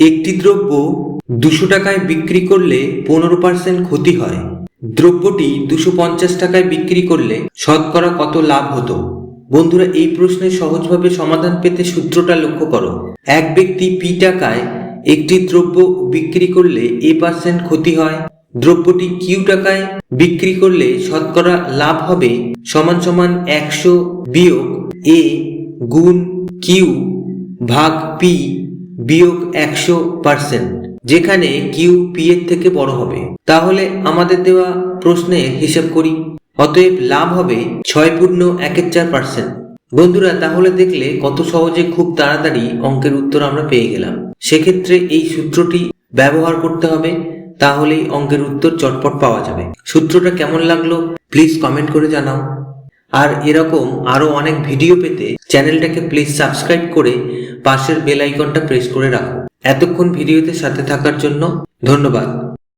একটি দ্রব্য দুশো টাকায় বিক্রি করলে পনেরো পার্সেন্ট ক্ষতি হয়। দ্রব্যটি দুশো পঞ্চাশ টাকায় বিক্রি করলে শতকরা কত লাভ হতো? বন্ধুরা, এই প্রশ্নের সহজভাবে সমাধান পেতে সূত্রটা লক্ষ্য করো। এক ব্যক্তি পি টাকায় একটি দ্রব্য বিক্রি করলে এ পার্সেন্ট ক্ষতি হয়। দ্রব্যটি কিউ টাকায় বিক্রি করলে শতকরা লাভ হবে সমান সমান একশো বিয়োগ এ গুণ কিউ ভাগ পি বিয়োগ একশো পার্সেন্ট, যেখানে কিউ পি এর থেকে বড় হবে। তাহলে আমাদের দেওয়া প্রশ্নে হিসাব করি। অতএব লাভ হবে ছয় পূর্ণ একের চার পার্সেন্ট। বন্ধুরা, তাহলে দেখলে কত সহজে খুব তাড়াতাড়ি অঙ্কের উত্তর আমরা পেয়ে গেলাম। সেক্ষেত্রে এই সূত্রটি ব্যবহার করতে হবে, তাহলেই অঙ্কের উত্তর চটপট পাওয়া যাবে। সূত্রটা কেমন লাগল প্লিজ কমেন্ট করে জানাও। আর এরকম আরও অনেক ভিডিও পেতে চ্যানেলটাকে প্লিজ সাবস্ক্রাইব করে পাশের বেল আইকনটা প্রেস করে রাখো। এতক্ষণ ভিডিওতে সাথে থাকার জন্য ধন্যবাদ।